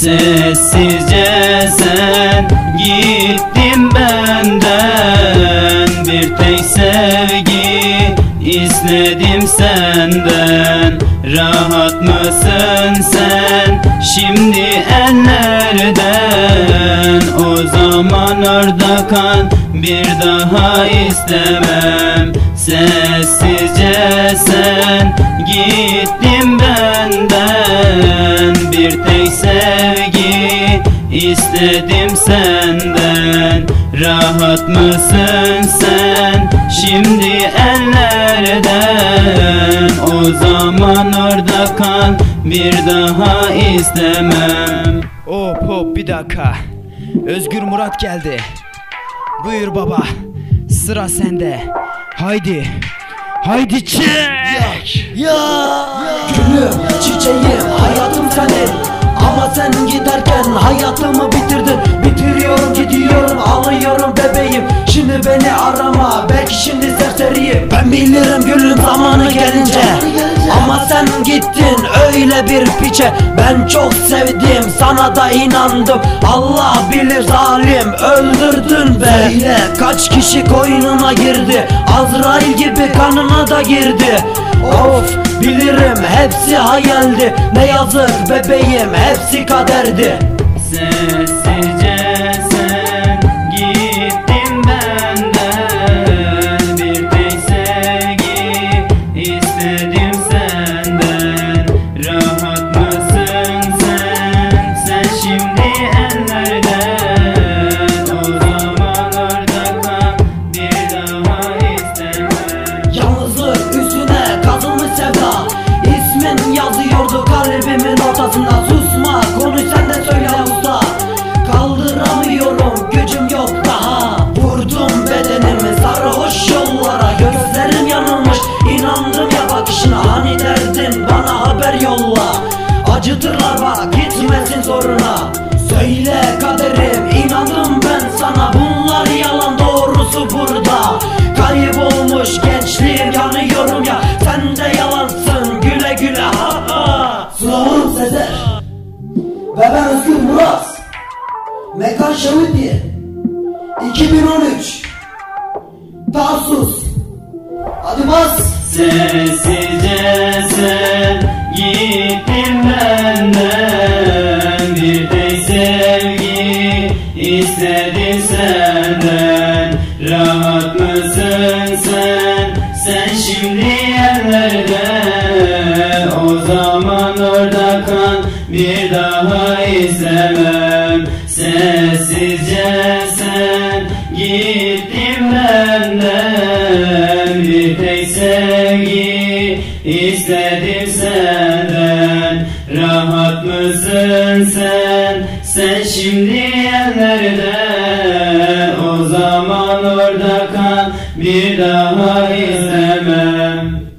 Sessizce sen gittin benden. Bir tek sevgi istedim senden. Rahat mısın sen şimdi ellerden O zaman orada kal bir daha istemem. Sessizce sen gittin istedim senden Rahat mısın sen şimdi ellerden O zaman orada kal bir daha istemem Hop hop bir dakika. Özgür Murat geldi. Buyur baba. Sıra sende. Haydi. Haydi çek. Ya Gülüm, çiçeğim, hayatım senin Ama sen giderken hayatımı bitirdin. Bitiriyorum, gidiyorum, alıyorum bebeğim. Şimdi beni arama, belki şimdi serseriyim Ben bilirim gülüm zamanı gelince. Ama sen gittin öyle bir piçe. Ben çok sevdim, sana da inandım. Allah bilir zalim, öldürdün be. Söyle. Kaç kişi koynuna girdi? Azrail gibi kanına da girdi. Of bilirim hepsi hayaldi. Ne yazık bebeğim hepsi kaderdi. Sessizce yolla. Acıtırlar bak gitmesin zoruna. Söyle kaderim inandım ben sana. Bunlar yalan doğrusu burada. Kaybolmuş gençliğim yanıyorum ya. Sen de yalansın güle güle. Ha ha. Sınavım Sezer. Ve ben Özgür Murat. Mekan Şavutli 2013 Tarsus. Hadi bas. Sessizce sevgi istedim senden Rahat mısın sen, sen şimdi yerlerde O zaman orada kal. Bir daha istemem Sessizce sen. Gittin benden Bir tek sevgi istedim senden Yalnızsın sen, sen şimdi ellerde O zaman orada kal, bir daha istemem